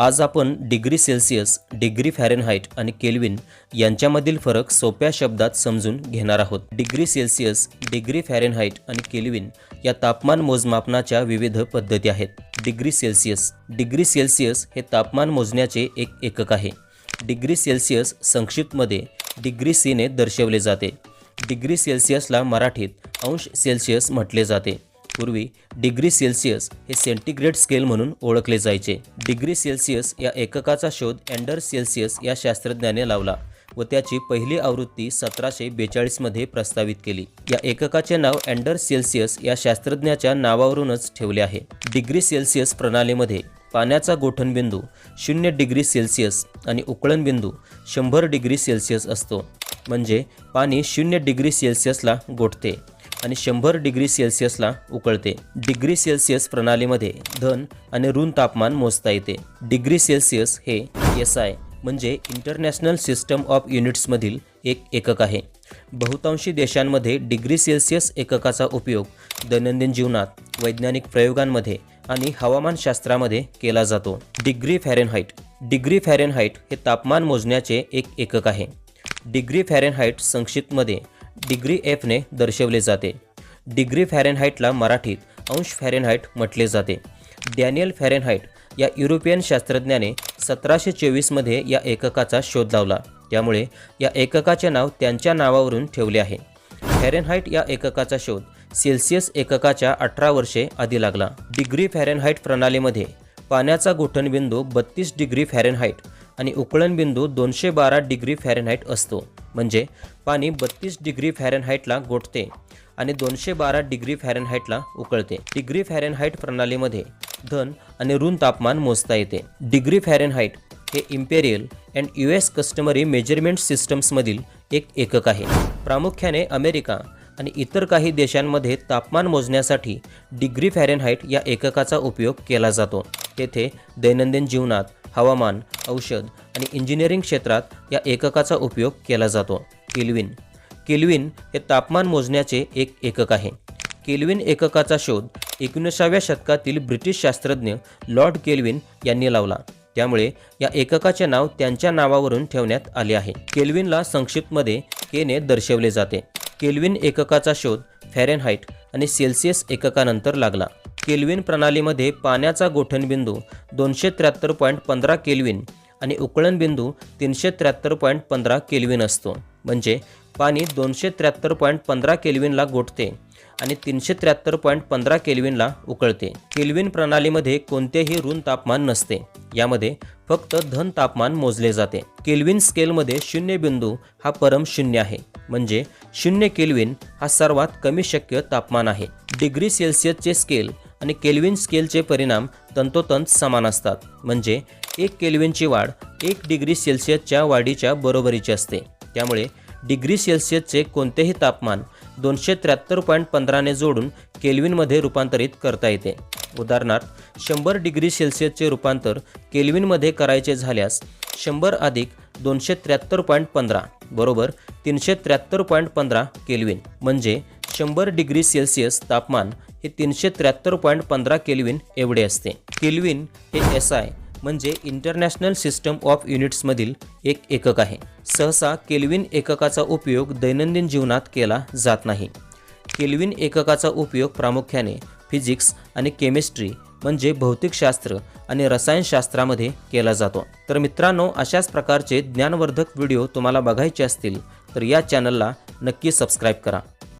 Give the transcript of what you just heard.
आज आपण degree Celsius degree Fahrenheit आणि केल्विन यांच्यामधील फरक सोप्या शब्दात समजून घेणार आहोत. डिग्री सेल्सिअस डिग्री फॅरेनहाईट आणि केल्विन या तापमान मोजमापनाच्या विविध पद्धती आहेत. डिग्री सेल्सिअस डिग्री सेल्सिअस हे तापमान मोजण्याचे एक एकक आहे. डिग्री सेल्सिअस संक्षिप्तमध्ये डिग्री सीने दर्शवले जाते. डिग्री सेल्सिअसला मराठीत अंश सेल्सिअस म्हटले जाते. पूर्वी डिग्री सेल्सिअस हे सेंटीग्रेड स्केल म्हणून ओळखले जायचे. डिग्री सेल्सिअस या एककाचा शोध अँडर सेल्सिअस या शास्त्रज्ञाने लावला व त्याची पहिली आवृत्ती सतराशे बेचाळीसमध्ये प्रस्तावित केली. या एककाचे नाव अँडर सेल्सिअस या शास्त्रज्ञाच्या नावावरूनच ठेवले आहे. डिग्री सेल्सिअस प्रणालीमध्ये पाण्याचा गोठणबिंदू शून्य डिग्री सेल्सिअस आणि उकळणबिंदू शंभर डिग्री सेल्सिअस असतो. म्हणजे पाणी शून्य डिग्री सेल्सिअसला गोठते. आणि शंभर डिग्री सेल्सिअसला उकळते. डिग्री सेल्सिअस प्रणालीमध्ये धन आणि ऋण तापमान मोजता येते. डिग्री सेल्सिअस हे एस आय म्हणजे इंटरनॅशनल सिस्टम ऑफ युनिट्समधील एक एकक आहे. बहुतांशी देशांमध्ये डिग्री सेल्सिअस एककाचा उपयोग दैनंदिन जीवनात वैज्ञानिक प्रयोगांमध्ये आणि हवामानशास्त्रामध्ये केला जातो. Degree Fahrenheit. डिग्री फॅरेनहाईट हे तापमान मोजण्याचे एक एकक आहे. डिग्री फॅरेनहाईट संक्षिप्तमध्ये डिग्री एफने दर्शवले जाते. डिग्री फॅरेनहाईटला मराठीत अंश फॅरेनहाईट म्हटले जाते. डॅनियल फॅरेनहाईट या युरोपियन शास्त्रज्ञाने सतराशे चोवीसमध्ये या एककाचा शोध लावला. त्यामुळे या एककाचे नाव त्यांच्या नावावरून ठेवले आहे. फॅरेनहाईट या एककाचा शोध सेल्सिअस एककाच्या अठरा वर्षे आधी लागला. डिग्री फॅरेनहाईट प्रणालीमध्ये पाण्याचा गोठणबिंदू बत्तीस डिग्री फॅरेनहाईट आणि उकळणबिंदू दोनशे बारा डिग्री फॅरेनहाईट असतो. म्हणजे पाणी बत्तीस डिग्री फॅरनहाईटला गोठते आणि दोनशे बारा डिग्री फॅरनहाईटला उकळते. डिग्री फॅरनहाईट प्रणालीमध्ये धन आणि ऋण तापमान मोजता येते. डिग्री फॅरनहाईट हे imperial and U S customary measurement सिस्टम्समधील एक एकक आहे. प्रामुख्याने अमेरिका आणि इतर काही देशांमध्ये तापमान मोजण्यासाठी डिग्री फॅरेनहाईट या एककाचा उपयोग केला जातो. तेथे दैनंदिन जीवनात हवामान औषध आणि इंजिनिअरिंग क्षेत्रात या एककाचा उपयोग केला जातो. केल्विन. केल्विन हे तापमान मोजण्याचे एक एकक आहे. केल्विन एककाचा शोध एकोणीसाव्या शतकातील ब्रिटिश शास्त्रज्ञ लॉर्ड केल्विन यांनी लावला. त्यामुळे या एककाचे नाव त्यांच्या नावावरून ठेवण्यात आले आहे. केल्विनला संक्षिप्तमध्ये केने दर्शवले जाते. केल्विन एककाचा शोध फॅरेनहाईट आणि सेल्सिअस एककानंतर लागला. केल्विन प्रणालीमध्ये पाण्याचा गोठणबिंदू दोनशे त्र्याहत्तर पॉईंट पंधरा केल्विन आणि उकळणबिंदू तीनशे त्र्याहत्तर पॉईंट पंधरा केल्विन असतो. म्हणजे पाणी दोनशे त्र्याहत्तर पॉईंट पंधरा केल्विनला गोठते आणि तीनशे त्र्याहत्तर पॉईंट पंधरा केल्विनला उकळते. केल्विन प्रणालीमध्ये कोणतेही ऋण तापमान नसते. यामध्ये फक्त धन तापमान मोजले जाते. केल्विन स्केलमध्ये शून्य बिंदू हा परम शून्य आहे. म्हणजे शून्य केल्विन हा सर्वात कमी शक्य तापमान आहे. डिग्री सेल्सिअसचे स्केल आणि केल्विन स्केलचे परिणाम तंतोतंत समान असतात. म्हणजे एक केल्विनची वाढ एक डिग्री सेल्सिअसच्या वाढीच्या बरोबरीची असते. त्यामुळे डिग्री सेल्सिअसचे कोणतेही तापमान दोनशे त्र्याहत्तर पॉईंट पंधराने जोडून केल्विनमध्ये रूपांतरित करता येते. उदाहरणार्थ शंभर डिग्री सेल्सिअसचे रूपांतर केल्विनमध्ये करायचे झाल्यास शंभर अधिक दोनशे त्र्याहत्तर पॉईंट पंधरा बरोबर तीनशे त्र्याहत्तर पॉईंट पंधरा केल्विन. म्हणजे शंभर डिग्री सेल्सिअस तापमान हे तीनशे त्र्याहत्तर पॉईंट पंधरा केल्विन एवढे असते. केल्विन हे एस आय म्हणजे इंटरनॅशनल सिस्टम ऑफ युनिट्समधील एक एकक आहे. सहसा केल्विन एककाचा उपयोग दैनंदिन जीवनात केला जात नाही. केल्विन एककाचा उपयोग प्रामुख्याने फिजिक्स आणि केमिस्ट्री म्हणजे भौतिकशास्त्र आणि रसायनशास्त्रामध्ये केला जातो. तर मित्रांनो अशाच प्रकारचे ज्ञानवर्धक व्हिडिओ तुम्हाला बघायचे असतील तर या चॅनलला नक्की सबस्क्राईब करा.